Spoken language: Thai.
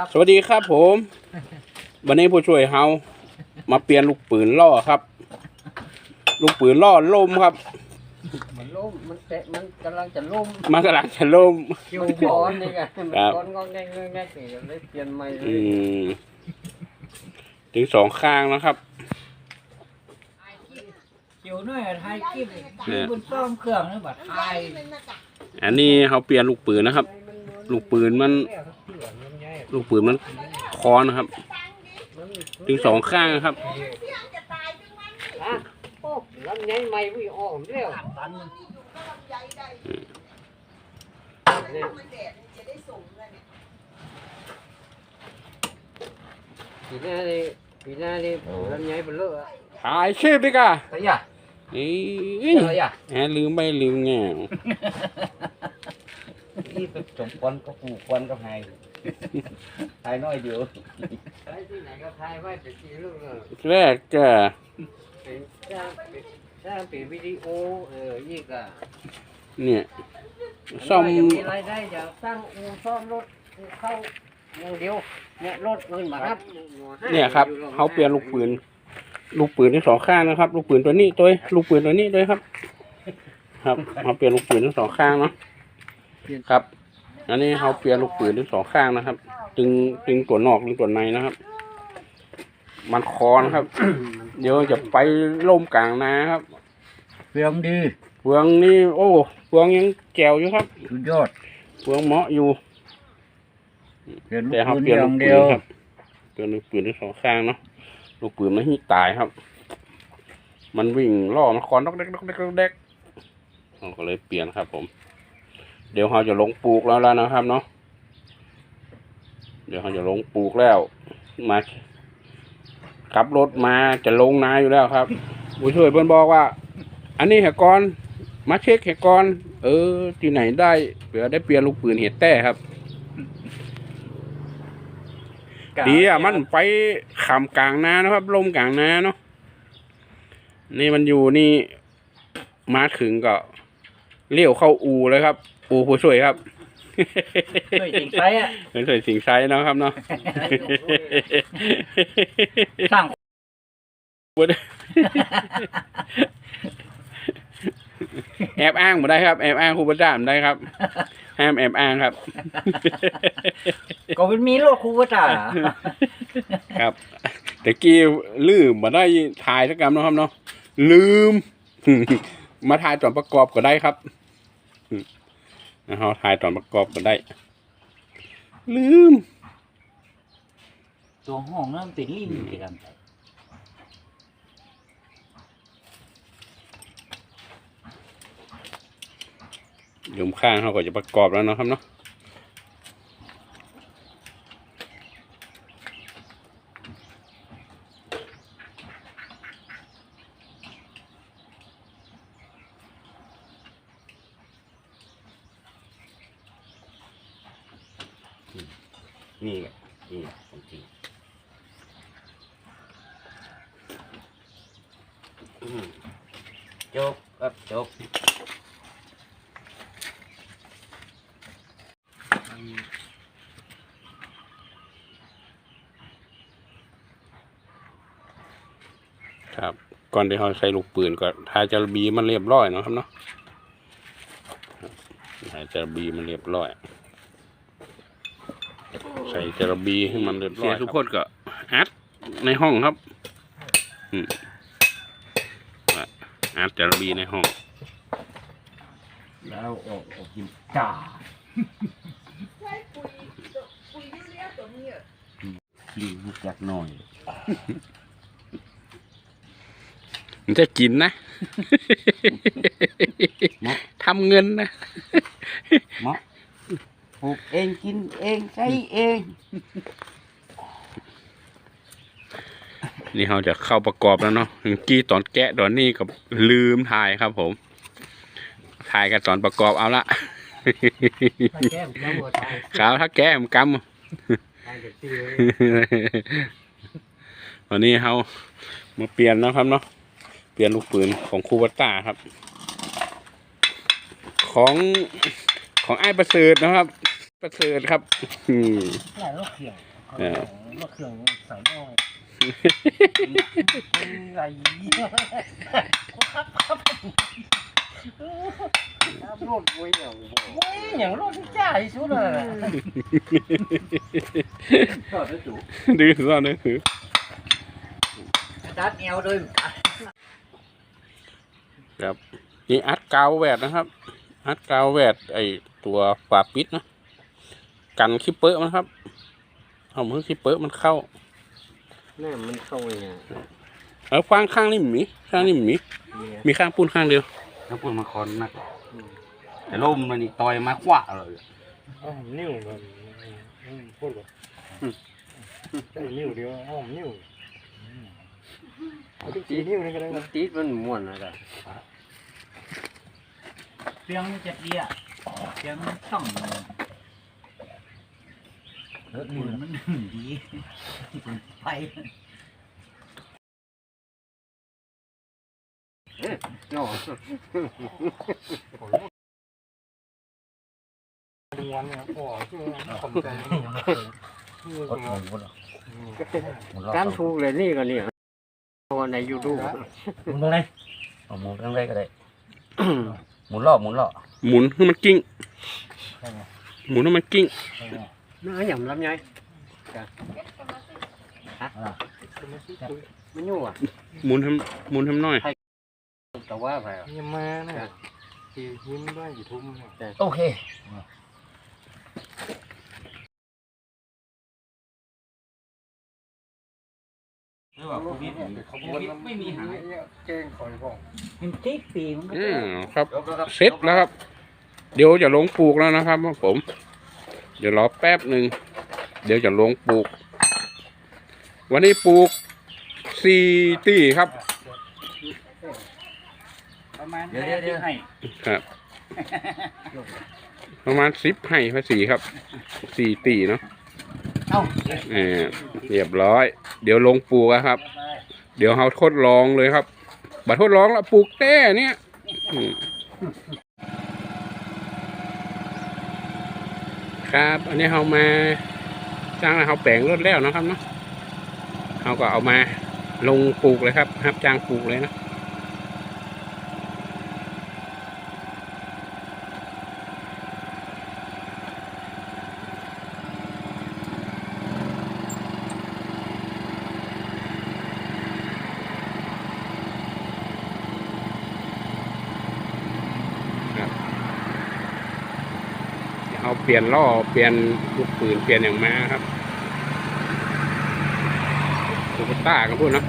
ครับ สวัสดีครับผม วันนี้ผู้ช่วยเฮามาเปลี่ยนลูกปืนล่อครับ ลูกปืนล่อลมครับ มันล่มมันเตะมันกำลังจะล่มมันกำลังจะลมคิวบอลนี่ไงมันครับก้อนก็แง่แง่สิเลยเปลี่ยนใหม่เลอืยมถึงสองข้างนะครับเกี่ยวหน่อยไทยกิ๊บคิวบนซ่อมเครื่องนี่บัดไทยอันนี้เขาเปลี่ยนลูกปืนนะครับ ลูกปืนมัน ลูกปืนมันคอนนะครับ ถึงสองข้างนะครับอะโอ้ลำไยใหม่วิ่งออกเร็วปีหน้านี่ปีหน้านี่ลำไยเป็นเลอะถ่ายชื่อไปก่ะเฮ้ยอะนี่เฮ้ยอะแหมลืมไปลืมแง่นี่ไปสมควันก็ปลูกควันก็ให้ ทายน้อยเดียวใช้ที่ไหนก็ทายไว้แต่ที่ลูกเลยแรกจะเป็นสร้างเป็นสร้างเป็นวิดีโอเอออีกอะเนี่ยซ่อมจะมีรายได้จะสร้างอู่ซ่อมรถเข้าอย่างเดียวเนี่ยรถเงินมาครับ เนี่ยครับเขาเปลี่ยนลูกปืน ลูกปืนทั้งสองข้างนะครับ ลูกปืนตัวนี้ตัวลูกปืนตัวนี้ด้วยครับ ครับเขาเปลี่ยนลูกปืนทั้งสองข้างเนาะครับ อันนี้เขาเปลี่ยนลูกปืนทั้งสองข้างนะครับตึงตึงตัวนอกตึงตัวในนะครับ มันคอนะครับ เดี๋ยวจะไปล่มกลางนาครับเรื่องดีเฟืองนี่โอ้เฟืองยังแจ๋วอยู่ครับสุดยอดเฟืองเหมาะอยู่เปลี่ยนแต่เขาปืนเปลี่ยนอลูย่ากงปืเดียนวครับเปลี่ยนลูกปืนทั้งสองข้างเนาะลูกปืนมันหิตายครับ มันวิ่งล่อมันคอนดอกเด็กดอกเด็กดอกเด็กเราก็เลยเปลี่ยนครับผม เดี๋ยวเราจะลงปลูกแล้วแล้วนะครับเนาะเดี๋ยวเราจะลงปลูกแล้ว มาขับรถมาจะลงนาอยู่แล้วครับผู้ช่วยเพื่อนบอกว่า อันนี้เหตุกรมาเช็คเหตุกรเออ ที่ไหนได้เผื่อได้เปลี่ยนลูกปืนเหตุแต่ครับดีอะมันไปขามกลางนานะครับ ลมกลางนาเนาะนี่มันอยู่นี่มาถึงก็เลี้ยวเข้าอูเลยครับ อูผู้ช่วยครับช่วยจริงใจอะเป็นสวยสิงไซนะครับเนาะสร้างแอบอ้างมาได้ครับ แอบอ้างครูประจามได้ครับ ห้ามแอบอ้างครับ ก็เป็นมีรถครูว่าจ่าครับแต่กี้ลืมมาได้ถ่ายสักกรรมเนาะครับเนาะลืม มาถ่ายตอนประกอบก็ได้ครับ นะฮะถ่ายตอนประกอบก็ได้ ลืม ตัวห้องนั่นติดริมติดกันยุมข้างเขาก็จะประกอบแล้วเนาะครับเนาะ นี่แหละนี่ของจริงจบครับจบครับก่อนที่เขาใส่ลูกปืนก็ทายจะบีมันเรียบร้อยเนาะครับเนาะทายจะบีมันเรียบร้อย ใส่จระบีให้มันเรียบร้อยทุกคนก็อัดในห้องครับอืมว่าอัดจระบีในห้อง แล้วออกออกกินจ่าลีบุกจักหน่อยมันจะกินนะทำเงินนะเหมาะ ปลูกเองกินเองใช้เองนี่เราจะเข้าประกอบแล้วเนาะเมื่อกี้ตอนแกะตอนนี้ก็ลืมถ่ายครับผม ถ่ายกันตอนประกอบเอาละแก้มแล้วหัวทายขาวถ้าแก้มกทายเด็กตีเลยำวันนี้เรามาเปลี่ยนนะครับเนาะ เปลี่ยนลูกปืนของครูวัตตาครับ ของของไอ้ายประเสริฐนะครับ ประเสริฐครับอืมแล้วเขียวคเออมะเขืองใส่น้อยไรครับครับรถไว้อย่างไว้อย่างรถที่จ่ายสุดเลยทอดด้วยจุดื้อซ่อนดื้อถือตัดแอวด้วยครับนี่อัดกาวแวดนะครับ อัดกาวแวดไอตัวฝาปิดนะ กันขี้เปอะมันครับเอามือขี้เปอะมันเข้าแม่มันเข้าไงแล้วฟางข้างนี่มีข้างนี่มีมีข้างปูนข้างเดียวแล้วพูดมาคอนนักแต่ล่มมันนี่ต่อยมากว่าเลยอ้อมนิ้วมันอืมพูดแบบใช่นิ้วเดียวอ้อมนิ้วเอาทุกสีนิ้วนี่ก็ได้มันตีดมันม้วนอะไรเพียงมันจะเดียเพียงมันต้อง เออมือมันดีไปเนาะดึงวันเนี่ยโอ้ชื่อขมใจชื่อรถหมุนหมดหรอหมุนรอบการถูกเลยนี่ก็เนี่ยตัวในยูทูบหมุนตรงไหนเอาหมุนตรงไหนก็ได้หมุนรอบหมุนรอบหมุนให้มันกิ้งหมุนให้มันกิ้ง น้าหย่ำลำไยมันยู่อะหมุนให้หมุนให้มันหน่อย แต่ว่าไปยังมาเนี่ยที่ยิ้มด้วยอยู่ทุ่มเนี่ยโอเคไม่มีหายแกงคอยบอกมันติดปีมันก็อืมครับ เสร็จแล้วครับ เดี๋ยวจะลงปลูกแล้วนะครับผม เดี๋ยวรอแป๊บหนึ่ง เดี๋ยวจะลงปลูก วันนี้ปลูกสี่ตีครับ ประมาณเดี๋ยวเดี๋ยวเดี๋ยว ให้ครับ ประมาณสิบไห่ภาษีครับสี่ตีเนาะเอ้าเออเรียบร้อย เดี๋ยวลงปลูกอะครับ เดี๋ยวเราทดลองเลยครับบัดทดลองแล้วปลูกแต้เนี่ยอืม ครับ อันนี้เขามาจ้างเราแปลงรถแล้วนะครับเนาะเราก็เอามาลงปลูกเลยครับรับจ้างปลูกเลยนะ เอาเปลี่ยนล่อเปลี่ยนลูกปืนเปลี่ยนอย่างมาครับตุ๊กตากันพูดนะ